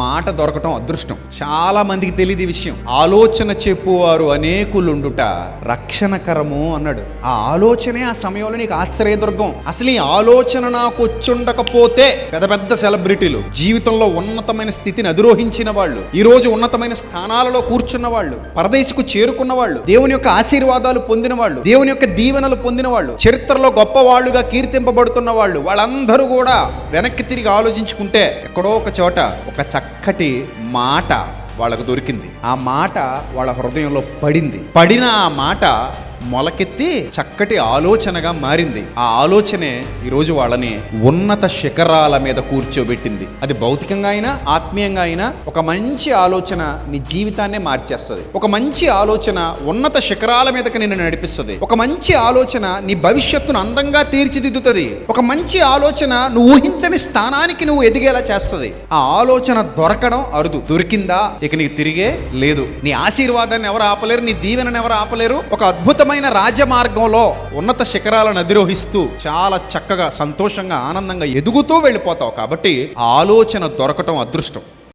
మాట దొరకటం అదృష్టం. చాలా మందికి తెలియదు ఈ విషయం. ఆలోచన చెప్పువారు అనేకులుండుట రక్షణకరము అన్నాడు. ఆ ఆలోచనే ఆ సమయంలో నీకు ఆశ్రయదుర్గం. అసలు ఈ ఆలోచన నాకు వచ్చుండకపోతే పెద్ద పెద్ద సెలబ్రిటీలు జీవితంలో ఉన్నతమైన స్థితిని అధిరోహించిన వాళ్ళు ఈ రోజు ఉన్నతమైన స్థానాలలో కూర్చున్న వాళ్ళు పరదేశకు చేరుకున్న వాళ్ళు దేవుని యొక్క ఆశీర్వాదాలు పొందిన వాళ్ళు దేవుని యొక్క దీవెనలు పొందిన వాళ్ళు చరిత్రలో గొప్ప వాళ్ళుగా కీర్తింపబడుతున్న వాళ్ళు వాళ్ళందరూ కూడా వెనక్కి తిరిగి ఆలోచించుకుంటే ఎక్కడో ఒక చోట ఒక చక్కటి మాట వాళ్ళకు దొరికింది. ఆ మాట వాళ్ళ హృదయంలో పడింది. పడిన ఆ మాట మొలకెత్తి చక్కటి ఆలోచనగా మారింది. ఆ ఆలోచనే ఈరోజు వాళ్ళని ఉన్నత శిఖరాల మీద కూర్చోబెట్టింది. అది భౌతికంగా అయినా ఆత్మీయంగా అయినా ఒక మంచి ఆలోచన నీ జీవితాన్నే మార్చేస్తుంది. ఒక మంచి ఆలోచన ఉన్నత శిఖరాల మీదకి నిన్ను నడిపిస్తుంది. ఒక మంచి ఆలోచన నీ భవిష్యత్తును అందంగా తీర్చిదిద్దుతుంది. ఒక మంచి ఆలోచన నువ్వు ఊహించని స్థానానికి నువ్వు ఎదిగేలా చేస్తుంది. ఆ ఆలోచన దొరకడం అరుదు. దొరికిందా? ఇక నీకు తిరిగే లేదు. నీ ఆశీర్వాదాన్ని ఎవరు ఆపలేరు? నీ దీవెనను ఎవరు ఆపలేరు? ఒక అద్భుతమైన రాజమార్గంలో ఉన్నత శిఖరాలను అధిరోహిస్తూ చాలా చక్కగా సంతోషంగా ఆనందంగా ఎదుగుతూ వెళ్ళిపోతావు కాబట్టి ఆలోచన దొరకటం అదృష్టం.